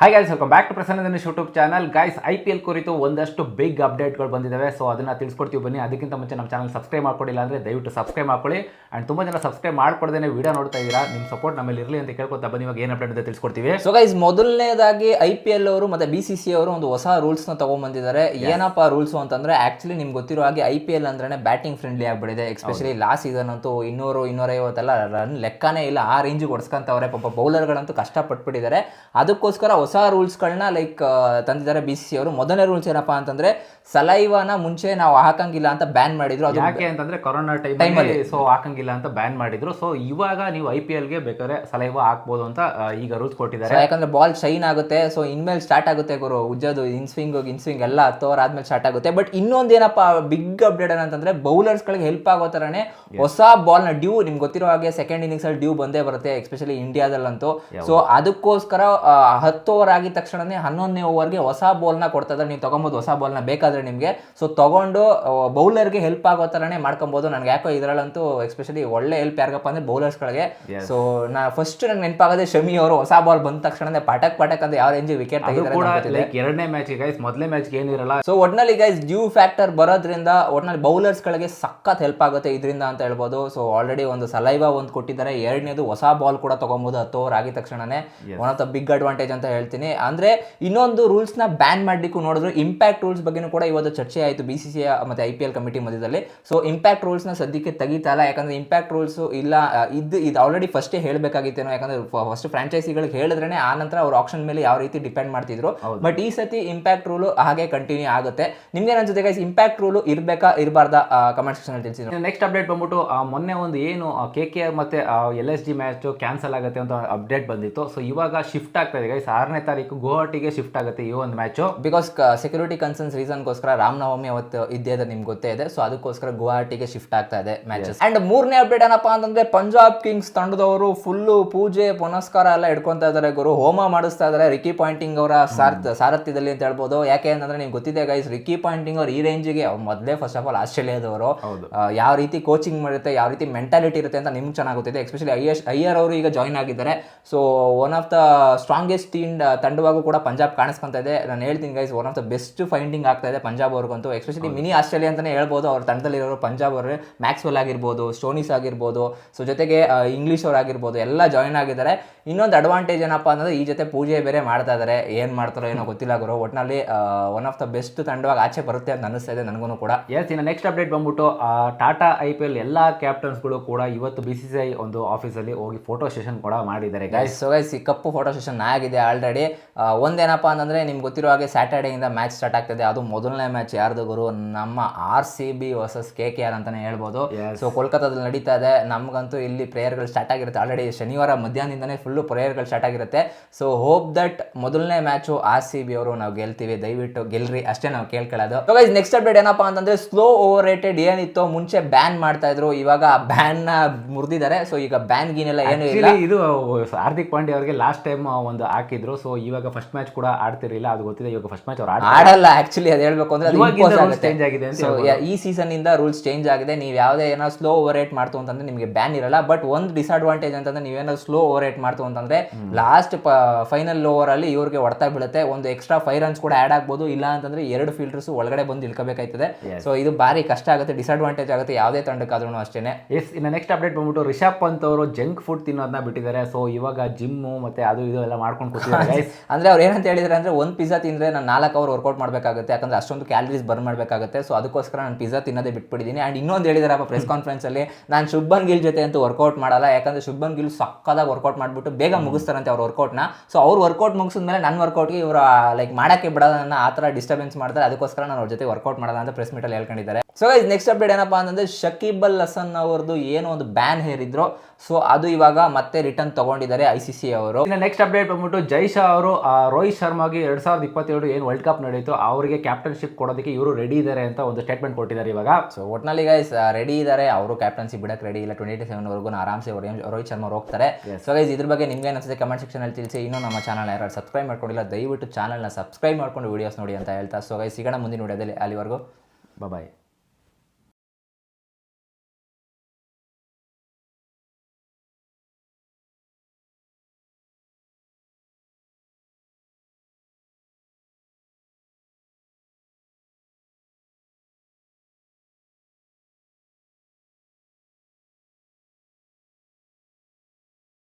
Hi guys welcome back to Prasanna Dinesh YouTube channel guys I P L ಕುರಿತು ಒಂದಷ್ಟು big ಅಪ್ಡೇಟ್ಗಳು ಬಂದಿದ್ದಾವೆ so ಅದನ್ನ ತಿಳಿಸ್ಕೊಡ್ತೀವಿ ಬನ್ನಿ. ಅದಕ್ಕಿಂತ ಮುಂಚೆ ನಮ್ಮ ಚಾನಲ್ ಸಬ್ಸ್ಕ್ರೈಬ್ ಮಾಡ್ಕೊಂಡಿಲ್ಲ ಅಂದರೆ ದಯವಿಟ್ಟು ಸಬ್ಸ್ಕ್ರೈಬ್ ಮಾಡ್ಕೊಳ್ಳಿ. ಆ್ಯಂಡ್ ತುಂಬ ಜನ ಸಬ್ಸ್ಕ್ರೈಬ್ ಮಾಡ್ಕೊಡ್ದೇ ವಿಡಿಯೋ ನೋಡ್ತಾ ಇದ್ದೀರಾ. ನಿಮ್ಮ ಸಪೋರ್ಟ್ ನಮ್ಮಲ್ಲಿ ಇರಲಿ ಅಂತ ಕೇಳ್ಕೊತಾ ಬನ್ನಿ. ಇವಾಗ ಏನು ಅಪ್ಡೇಟ್ ಇದೆ ತಿಳಿಸ್ಕೊಡ್ತೀವಿ. ಸೊ ಗೈಸ್ ಮೊದಲನೇದಾಗಿ ಐ ಪಿ ಎಲ್ ಅವರು ಮತ್ತೆ ಬಿ ಸಿ ಸಿ ಅವರು ಒಂದು ಹೊಸ ರೂಲ್ಸ್ನ ತಗೊಂಡ್ಬಂದಿದ್ದಾರೆ ಏನಪ್ಪ ರೂಲ್ಸ್ ಅಂತಂದರೆ ಆ್ಯಕ್ಚುಲಿ ನಿಮ್ಗೆ ಗೊತ್ತಿರೋ ಹಾಗೆ ಐ ಪಿ ಎಲ್ ಅಂದ್ರೆ ಬ್ಯಾಟಿಂಗ್ ಫ್ರೆಂಡ್ಲಿ ಆಗಿಬಿಡಿದೆ ಎಸ್ಪೆಷಲಿ ಲಾಸ್ಟ್ ಸೀಸನ್ ಅಂತೂ ಇನ್ನೂರು ಇನ್ನೂರೈವತ್ತೆಲ್ಲ ರನ್ ಲೆಕ್ಕನೇ ಇಲ್ಲ. ಆ ರೇಂಜ್ ಹೊಡ್ಸ್ಕೊಂತವ್ರೆ ಪಾಪ ಬೌಲರ್ಗಳಂತೂ ಕಷ್ಟಪಟ್ಬಿಟ್ಟಿದ್ದಾರೆ. ಅದಕ್ಕೋಸ್ಕರ ಹೊಸ ರೂಲ್ಸ್ಗಳನ್ನ ಲೈಕ್ ತಂದಿದ್ದಾರೆ ಬಿ ಸಿ ಅವರು. ಮೊದಲನೇ ರೂಲ್ಸ್ ಏನಪ್ಪ ಅಂತಂದ್ರೆ ಸಲೈವಾನ ಮುಂಚೆ ನಾವು ಹಾಕಂಗಿಲ್ಲ ಅಂತ ಬ್ಯಾನ್ ಮಾಡಿದ್ರು. ಅದು ಯಾಕೆ ಅಂತಂದ್ರೆ ಕೊರೋನಾ ಟೈಮಲ್ಲಿ ಸೊ ಹಾಕಂಗಿಲ್ಲ ಅಂತ ಬ್ಯಾನ್ ಮಾಡಿದ್ರು. ಸೊ ಇವಾಗ ನೀವು ಐ ಪಿ ಎಲ್ಗೆ ಬೇಕಾದ್ರೆ ಸಲೈವ ಹಾಕ್ಬೋದು ಅಂತ ಈಗ ರೂಲ್ಸ್ ಕೊಟ್ಟಿದ್ದಾರೆ. ಯಾಕಂದ್ರೆ ಬಾಲ್ ಶೈನ್ ಆಗುತ್ತೆ ಸೊ ಇನ್ಮೇಲೆ ಸ್ಟಾರ್ಟ್ ಆಗುತ್ತೆ ಗುರು. ಉಜ್ಜೋದು ಇನ್ ಸ್ವಿಂಗ್ ಇನ್ ಸ್ವಿಂಗ್ ಎಲ್ಲ ಹತ್ತೋರ್ ಆದ್ಮೇಲೆ ಸ್ಟಾರ್ಟ್ ಆಗುತ್ತೆ. ಬಟ್ ಇನ್ನೊಂದು ಏನಪ್ಪ ಬಿಗ್ ಅಪ್ಡೇಟ್ ಏನಂತಂದ್ರೆ ಬೌಲರ್ಸ್ ಗಳಿಗೆ ಹೆಲ್ಪ್ ಆಗೋ ತರನೇ ಹೊಸ ಬಾಲ್ನ ಡ್ಯೂ ನಿಮ್ಗೆ ಗೊತ್ತಿರೋ ಹಾಗೆ ಸೆಕೆಂಡ್ ಇನ್ನಿಂಗ್ಸ್ ಅಲ್ಲಿ ಡ್ಯೂ ಬಂದೇ ಬರುತ್ತೆ ಎಸ್ಪೆಷಲಿ ಇಂಡಿಯಾದಲ್ಲಂತೂ ಸೊ ಅದಕ್ಕೋಸ್ಕರ ಹತ್ತು ಓವರ್ ಆಗಿದ ತಕ್ಷಣನೇ ಹನ್ನೊಂದನೇ ಓವರ್ಗೆ ಹೊಸ ಬಾಲ್ನ ಕೊಡ್ತಾ ಇದ್ದಾರೆ ನೀವು ತೊಗೊಬೋದು ಹೊಸ ಬಾಲ್ನ ಬೇಕಾದ್ರೆ ನಿಮ್ಗೆ. ಸೊ ತಗೊಂಡು ಬೌಲರ್ಗೆ ಹೆಲ್ಪ್ ಆಗೋ ಥರನೇ ಮಾಡ್ಕೊಬೋದು. ನನಗೆ ಯಾಕೋ ಇದರಲ್ಲಂತೂ ಎಸ್ಪೆಷಲಿ ಒಳ್ಳೆ ಹೆಲ್ಪ್ ಯಾರಿಗಪ್ಪ ಅಂದ್ರೆ ಬೌಲರ್ಸ್ ಗಳಿಗೆ. ಸೊ ನಾ ಫಸ್ಟ್ ನನಗೆ ನೆನಪಾಗದೆ ಶಮಿ ಅವರು ಹೊಸ ಬಾಲ್ ಬಂದ ತಕ್ಷಣನೇ ಪಟಕ್ ಪಟಕ್ ಅಂತ ಯಾವ ರೇಂಜ್ ವಿಕೆಟ್ ಲೈಕ್ ಎರಡನೇ ಮ್ಯಾಚ್ ಗೈಸ್ ಮೊದಲನೇ ಮ್ಯಾಚ್ ಏನಿರಲ್ಲ. ಸೊ ಒಟ್ನಲ್ಲಿ ಗೈಸ್ ಡ್ಯೂ ಫ್ಯಾಕ್ಟರ್ ಬರೋದ್ರಿಂದ ಒಟ್ನಲ್ಲಿ ಬೌಲರ್ಸ್ ಗಳಿಗೆ ಸಖತ್ ಹೆಲ್ಪ್ ಆಗುತ್ತೆ ಇದರಿಂದ ಅಂತ ಹೇಳ್ಬೋದು. ಸೊ ಆಲ್ರೆಡಿ ಒಂದು ಸಲೈವಾ ಒಂದು ಕೊಟ್ಟಿದ್ದಾರೆ. ಎರಡನೇದು ಹೊಸ ಬಾಲ್ ಕೂಡ ತಗೊಬೋದು ಹತ್ತು ಓವರ್ ಆಗಿದ ತಕ್ಷಣನೇ. One of the big advantage ಅಂತ ಹೇಳ್ತೀನಿ. ಅಂದರೆ ಇನ್ನೊಂದು ರೂಲ್ಸ್ನ ನ ಬ್ಯಾನ್ ಮಾಡಲಿಕ್ಕೂ ನೋಡಿದ್ರು ಇಂಪ್ಯಾಕ್ಟ್ ರೂಲ್ಸ್ ಬಗ್ಗೆನೂ ಕೂಡ ಇವತ್ತು ಚರ್ಚೆ ಆಯಿತು ಬಿ ಸಿ ಸಿ ಮತ್ತು ಐ ಪಿ ಎಲ್ ಕಮಿಟಿ ಮಧ್ಯದಲ್ಲಿ. ಸೊ ಇಂಪ್ಯಾಕ್ಟ್ ರೂಲ್ಸ್ನ ನ ಸದ್ಯಕ್ಕೆ ತೆಗಿತಾ ಯಾಕಂದರೆ ಇಂಪ್ಯಾಕ್ಟ್ ರೂಲ್ಸು ಇಲ್ಲ ಇದು ಇದು ಆಲ್ರೆಡಿ ಫಸ್ಟೇ ಹೇಳಬೇಕಾಗಿತ್ತೇನೋ. ಯಾಕಂದ್ರೆ ಫಸ್ಟ್ ಫ್ರಾಂಚೈಸಿಗಳಿಗೆ ಹೇಳಿದ್ರೆ ಆ ನಂತರ ಅವ್ರ ಆಪ್ಷನ್ ಮೇಲೆ ಯಾವ ರೀತಿ ಡಿಪೆಂಡ್ ಮಾಡ್ತಿದ್ರು. ಬಟ್ ಈ ಸತಿ ಇಂಪ್ಯಾಕ್ಟ್ ರೂಲ್ ಹಾಗೆ ಕಂಟಿನ್ಯೂ ಆಗುತ್ತೆ. ನಿಮ್ಗೆ ಅನ್ಸುತ್ತೆ ಗೈಸ್ ಇಂಪ್ಯಾಕ್ಟ್ ರೂಲು ಇರಬೇಕಾ ಇರಬಾರ್ದ? ಕಮೆಂಟ್ ಸೆಕ್ಷನ್ ಅಲ್ಲಿ ತಿಳಿಸಿ ನೆಕ್ಸ್ಟ್ ಅಪ್ಡೇಟ್ ಬಂದ್ಬಿಟ್ಟು ಮೊನ್ನೆ ಒಂದು ಏನು ಕೆ ಕೆ ಆರ್ ಮತ್ತೆ L S G match cancel ಆಗುತ್ತೆ ಅಂತ ಅಪ್ಡೇಟ್ ಬಂದಿತ್ತು. ಸೊ ಇವಾಗ ಶಿಫ್ಟ್ ಆಗ್ತಾ ಇದೆ ಗೈಸ್ ಆರನೇ ತಾರೀಕು ಗುವಾಹಟಿಗೆ ಶಿಫ್ಟ್ ಆಗುತ್ತೆ ಈ ಒಂದು ಮ್ಯಾಚು ಬಿಕಾಸ್ ಸೆಕ್ಯೂರಿಟಿ ಕನ್ಸರ್ನ್ಸ್ ರೀಸನ್ಗೋಸ್ಕರ ರಾಮನವಮಿ ಅವತ್ತು ಇದ್ದೇ ಅದು ನಿಮ್ಗೆ ಗೊತ್ತೇ ಇದೆ. ಸೊ ಅದಕ್ಕೋಸ್ಕರ ಗುವಾಹಟಿಗೆ ಶಿಫ್ಟ್ ಆಗ್ತಾ ಇದೆ ಮ್ಯಾಚಸ್ ಅಂಡ್ ಮೂರನೇ ಅಪ್ಡೇಟ್ ಏನಪ್ಪಾ ಅಂತಂದ್ರೆ ಪಂಜಾಬ್ ಕಿಂಗ್ಸ್ ತಂಡದವರು ಫುಲ್ಲು ಪೂಜೆ ಪುನಸ್ಕಾರ ಎಲ್ಲ ಇಟ್ಕೊಂತಾ ಇದಾರೆ ಗುರು. ಹೋಮ ಮಾಡಿಸ್ತಾ ಇದಾರೆ ರಿಕಿ ಪಾಯಿಂಟಿಂಗ್ ಅವರ ಸಾರ್ಥ ಸಾರಥ್ಯದಲ್ಲಿ ಅಂತ ಹೇಳ್ಬೋದು. ಯಾಕೆ ಅಂತಂದ್ರೆ ನಿಮ್ಗೆ ಗೊತ್ತಿದೆ ಗೈಸ್ ರಿಕಿ ಪಾಯಿಂಟಿಂಗ್ ಅವ್ರು ಈ ರೇಂಜಿಗೆ ಮೊದಲೇ ಫಸ್ಟ್ ಆಫ್ ಆಲ್ ಆಸ್ಟ್ರೇಲಿಯಾದವರು. ಯಾವ ರೀತಿ ಕೋಚಿಂಗ್ ಮಾಡುತ್ತೆ ಯಾವ ರೀತಿ ಮೆಂಟಾಲಿಟಿ ಇರುತ್ತೆ ಅಂತ ನಿಮ್ಗೆ ಚೆನ್ನಾಗಿ ಗೊತ್ತಿದೆ. ಎಸ್ಪೆಷಲಿ ಎಸ್ ಅಯ್ಯರ್ ಅವರು ಈಗ ಜಾಯ್ನ್ ಆಗಿದ್ದಾರೆ. So one of the strongest team ತಂಡವಾಗೂ ಕೂಡ ಪಂಜಾಬ್ ಕಾಣಿಸ್ಕೊಂತ ಇದೆ. ನಾನು ಹೇಳ್ತೀನಿ guys one of the best finding ಆಗ್ತಾ ಇದೆ ಪಂಜಾಬ್ ಅವ್ರಿಗಂತೂ ಎಸ್ಪೆಷಲಿ ಮಿನಿ ಆಸ್ಟ್ರೇಲಿಯಾ ಅಂತಲೇ ಹೇಳ್ಬೋದು. ಅವ್ರ ತಂಡದಲ್ಲಿರೋರು ಪಂಜಾಬ್ ಅವರು ಮ್ಯಾಕ್ಸ್ವೆಲ್ ಆಗಿರ್ಬೋದು ಸ್ಟೋನಿಸ್ ಆಗಿರ್ಬೋದು ಸೊ ಜೊತೆಗೆ ಇಂಗ್ಲೀಷ್ ಅವ್ರು ಆಗಿರ್ಬೋದು ಎಲ್ಲ ಜಾಯಿನ್ ಆಗಿದ್ದಾರೆ. ಇನ್ನೊಂದು ಅಡ್ವಾಂಟೇಜ್ ಏನಪ್ಪಾ ಅಂದ್ರೆ ಈ ಜೊತೆ ಪೂಜೆ ಬೇರೆ ಮಾಡ್ತಾ ಇದ್ದಾರೆ ಏನು ಮಾಡ್ತಾರೋ ಏನೋ ಗೊತ್ತಿಲ್ಲ ಗುರು. ಒಟ್ನಲ್ಲಿ ಒನ್ ಆಫ್ ದ ಬೆಸ್ಟ್ ತಂಡವಾಗಿ ಆಚೆ ಬರುತ್ತೆ ಅಂತ ಅನಿಸ್ತಾ ಇದೆ ನನಗೂ ಕೂಡ. ಎಸ್ ಇನ್ನು ನೆಕ್ಸ್ಟ್ ಅಪ್ಡೇಟ್ ಬಂದ್ಬಿಟ್ಟು ಟಾಟಾ ಐ ಪಿ ಎಲ್ ಎಲ್ಲ ಕ್ಯಾಪ್ಟನ್ಸ್ಗಳು ಕೂಡ ಇವತ್ತು ಬಿ ಸಿ ಸಿ ಐ ಒಂದು ಆಫೀಸಲ್ಲಿ ಹೋಗಿ ಫೋಟೋ ಸೆಷನ್ ಕೂಡ ಮಾಡಿದ್ದಾರೆ ಗೈಸ್ ಸೊ ಗೈಸ್ ಈ ಕಪ್ಪು ಫೋಟೋ ಸೆಷನ್ ಆಗಿದೆ ಆಲ್ರೆಡಿ ಒಂದೇನಪ್ಪ ಅಂತಂದ್ರೆ ನಿಮ್ಗೆ ಗೊತ್ತಿರೋ ಹಾಗೆ ಸ್ಯಾಟರ್ಡೆಯಿಂದ ಮ್ಯಾಚ್ ಸ್ಟಾರ್ಟ್ ಆಗ್ತದೆ. ಅದು ಮೊದಲನೇ ಮ್ಯಾಚ್ ಯಾರ್ದು ಗುರು? ನಮ್ಮ R C B versus K K R ಅಂತಾನೆ ಹೇಳ್ಬೋದು. ಸೊ ಕೋಲ್ಕತ್ತಾದಲ್ಲಿ ನಡೀತಾ ಇದೆ. ನಮಗಂತೂ ಇಲ್ಲಿ ಪ್ರೇಯರ್ಗಳು ಸ್ಟಾರ್ಟ್ ಆಗಿರುತ್ತೆ ಆಲ್ರೆಡಿ ಶನಿವಾರ ಮಧ್ಯಾಹ್ನದಿಂದನೇ ಫುಲ್ಲು ಪ್ರೇಯರ್ಗಳು ಸ್ಟಾರ್ಟ್ ಆಗಿರುತ್ತೆ. ಸೊ ಹೋಪ್ ದಟ್ ಮೊದಲನೇ ಮ್ಯಾಚು ಆರ್ ಸಿ ಬಿ ಅವರು ನಾವು ಗೆಲ್ತೀವಿ. ದಯವಿಟ್ಟು ಗೆಲ್ರಿ. ಅಷ್ಟೇ ನಾವು ಕೇಳ್ಕೊಳ್ಳೋದು. ಸೊ ಗೈಸ್ ನೆಕ್ಸ್ಟ್ ಅಪ್ಡೇಟ್ ಏನಪ್ಪ ಅಂತಂದ್ರೆ ಸ್ಲೋ ಓವರ್ ರೇಟೆಡ್ ಏನಿತ್ತು ಮುಂಚೆ ಬ್ಯಾನ್ ಮಾಡ್ತಾ ಇದ್ರು. ಇವಾಗ ಬ್ಯಾನ್ನ ಮುರಿದಿದ್ದಾರೆ. ಸೊ ಈಗ ಬ್ಯಾನ್ ಗೀನೆಲ್ಲ ಏನು ಇಲ್ಲ. ಇದು ಹಾರ್ದಿಕ್ ಪಾಂಡ್ಯ ಅವರಿಗೆ ಲಾಸ್ಟ್ ಟೈಮ್ ಒಂದು ಹಾಕಿದ್ರು. ಸೊ ಇವಾಗ ಫಸ್ಟ್ ಮ್ಯಾಚ್ ಕೂಡ ಆಡ್ತಿರಲಿಲ್ಲ. ಅದು ಗೊತ್ತಿದೆ ಇವಾಗ ಫಸ್ಟ್ ಮ್ಯಾಚ್ ಅವ್ರು ಆಡಲ್ಲ ಆಕ್ಚುಲಿ ಅದು ಹೇಳ್ಬೇಕು ಅಂದ್ರೆ ಅದು change ಆಗಿದೆ ಸೊ ಈ ಸೀಸನ್ ಇಂದ ರೂಲ್ಸ್ ಚೇಂಜ್ ಆಗಿದೆ. ನೀವು ಯಾವುದೇ ಏನೋ ಸ್ಲೋ ಓವರ್ ರೇಟ್ ಮಾಡ್ತು ಅಂತಂದ್ರೆ ನಿಮಗೆ ಬ್ಯಾನ್ ಇರಲ್ಲ. ಬಟ್ ಒಂದು ಡಿಸ್ಅಡ್ವಾಂಟೇಜ್ ಅಂತಂದ್ರೆ ನೀವೇನೋ ಸ್ಲೋ ಓವರ್ ರೇಟ್ ಮಾಡ್ತು ಅಂತಂದ್ರೆ ಲಾಸ್ಟ್ ಫೈನಲ್ ಓವರ್ ಅಲ್ಲಿ ಇವ್ರಿಗೆ ಹೊಡ್ತಾ ಬೀಳುತ್ತೆ. ಒಂದು ಎಕ್ಸ್ಟ್ರಾ ಫೈವ್ ರನ್ಸ್ ಕೂಡ ಆಡ್ ಆಗ್ಬೋದು. ಇಲ್ಲ ಅಂತಂದ್ರೆ ಎರಡು ಫೀಲ್ಡರ್ಸ್ ಒಳಗಡೆ ಬಂದು ಇಳ್ಕೋಬೇಕಾಯ್ತದೆ ಸೊ ಇದು ಭಾರಿ ಕಷ್ಟ ಆಗುತ್ತೆ ಡಿಸ್ಅಡ್ವಾಂಟೇಜ್ ಆಗುತ್ತೆ ಯಾವುದೇ ತಂಡಕ್ಕಾದ್ರೂ ಅಷ್ಟೇ ಎಸ್ ಇನ್ನು ನೆಕ್ಸ್ಟ್ ಅಪ್ಡೇಟ್ ಬಂದ್ಬಿಟ್ಟು ರಿಷಬ್ ಪಂತ್ ಅವರು ಜಂಕ್ ಫುಡ್ ತಿನ್ನೋದನ್ನ ಬಿಟ್ಟಿದ್ದಾರೆ. ಸೊ ಇವಾಗ ಜಿಮ್ಮು ಮತ್ತೆ ಅದು ಇದು ಎಲ್ಲ ಮಾಡ್ಕೊಂಡು ಕೂತಿದ್ದಾರೆ. ಅಂದ್ರೆ ಅವ್ರು ಏನಂತ ಹೇಳಿದ್ರೆ ಅಂದ್ರೆ ಒಂದು ಪಿಜ್ಜಾ ತಿಂದ್ರೆ ನಾನು ನಾಲ್ಕು ಅವರ್ ವರ್ಕೌಟ್ ಮಾಡಬೇಕಾಗುತ್ತೆ ಯಾಕಂದ್ರೆ ಅಷ್ಟೊಂದು ಕ್ಯಾಲರೀಸ್ ಬರ್ನ್ ಮಾಡಬೇಕಾಗುತ್ತೆ. ಸೊ ಅದಕ್ಕೋಸ್ಕರ ನಾನು ಪಿಜ್ಜಾ ತಿನ್ನೋದೇ ಬಿಟ್ಬಿಟ್ಟಿದ್ದೀನಿ ಆ್ಯಂಡ್ ಇನ್ನೊಂದು ಹೇಳಿದಾರಪ್ಪ ಪ್ರೆಸ್ ಕಾನ್ಫರೆನ್ಸ್ ಅಲ್ಲಿ ನಾನು ಶುಭನ್ ಗಿಲ್ ಜೊತೆ ಅಂತೂ ವರ್ಕೌಟ್ ಮಾಡಲ್ಲ. ಯಾಕಂದ್ರೆ ಶುಭನ್ ಗಿಲ್ ಸಕ್ಕದಾಗ ವರ್ಕೌಟ್ ಮಾಡಿಬಿಟ್ಟು ಬೇಗ ಮುಗಿಸ್ತಾರಂತೆ ಅವ್ರ ವರ್ಕೌಟ್ನ ಸೊ ಅವ್ರು ವರ್ಕೌಟ್ ಮುಗಿಸಿದ್ಮೇಲೆ ನನ್ನ ವರ್ಕೌಟ್ಗೆ ಇವರು ಲೈಕ್ ಮಾಡಕ್ಕೆ ಬಿಡೋದನ್ನ ಆ ಥರ ಡಿಸ್ಟರ್ಬೆನ್ಸ್ ಮಾಡ್ತಾರೆ. ಅದಕ್ಕೋಸ್ಕರ ನಾನು ಅವ್ರ ಜೊತೆ ವರ್ಕೌಟ್ ಮಾಡಲ್ಲ ಅಂತ ಪ್ರೆಸ್ ಮೀಟಲ್ಲಿ ಹೇಳ್ಕೊಂಡಿದ್ದಾರೆ. ಸೊ ನೆಕ್ಸ್ಟ್ ಅಪ್ಡೇಟ್ ಏನಪ್ಪಾ ಅಂತಂದ್ರೆ ಶಕೀಬ್ ಅಲ್ ಹಸನ್ ಅವ್ರದ್ದು ಏನೋ ಒಂದು ಬ್ಯಾನ್ ಹೇರಿದ್ರು. ಸೊ ಅದು ಇವಾಗ ಮತ್ತೆ ರಿಟರ್ನ್ ತಗೊಂಡಿದ್ದಾರೆ ಐ ಸಿ ಸಿ ಅವರು. ನೆಕ್ಸ್ಟ್ ಅಪ್ಡೇಟ್ ಬಂದ್ಬಿಟ್ಟು ಜೈಶಾ ಅವರು ಆ, ರೋಹಿತ್ ಶರ್ಮಾಗೆ ಎರಡು ಸಾವಿರದ ಇಪ್ಪತ್ತೇಳು ಏನು ವರ್ಲ್ಡ್ ಕಪ್ ನಡೀತು ಅವರಿಗೆ ಕ್ಯಾಪ್ಟನ್ಶಿಪ್ ಕೊಡೋದಕ್ಕೆ ಇವರು ರೆಡಿ ಇದ್ದಾರೆ ಅಂತ ಒಂದು ಸ್ಟೇಟ್ಮೆಂಟ್ ಕೊಟ್ಟಿದ್ದಾರೆ ಇವಾಗ. ಸೊ ಒಟ್ನಲ್ಲಿ ಗೈಸ್ ರೆಡಿ ಇದ್ದಾರೆ ಅವರು ಕ್ಯಾಪ್ಟನ್ಸಿ ಬಿಡಕ್ಕೆ ರೆಡಿ ಇಲ್ಲ ಟ್ವೆಂಟಿ ಸೆವೆನ್ ವರ್ಗು ಆರಾಮ್ಸೆ ರೋಹಿತ್ ಶರ್ಮಾ ಅವ್ರು ಹೋಗ್ತಾರೆ ಸೊ ಗೈಸ್ ಇದ್ರ ಬಗ್ಗೆ ನಿಮ್ಗೆ ಅನಿಸುತ್ತೆ ಕಮೆಂಟ್ ಸೆಕ್ಷನ್ ಅಲ್ಲಿ ತಿಳಿಸಿ ಇನ್ನೂ ನಮ್ಮ ಚಾನಲ್ ಯಾರು ಸಬ್ಸ್ಕ್ರೈಬ್ ಮಾಡ್ಕೊಂಡಿಲ್ಲ ದಯವಿಟ್ಟು ಚಾನಲ್ನ ಸಬ್ಸ್ಕ್ರೈಬ್ ಮಾಡ್ಕೊಂಡು ವೀಡಿಯೋಸ್ ನೋಡಿ ಅಂತ ಹೇಳ್ತಾ. ಸೊ ಗೈಸ್ ಸಿಗೋಣ ಮುಂದಿನ ವಿಡಿಯೋದಲ್ಲಿ ಅಲ್ಲಿವರೆಗೂ. ಬಾಯ್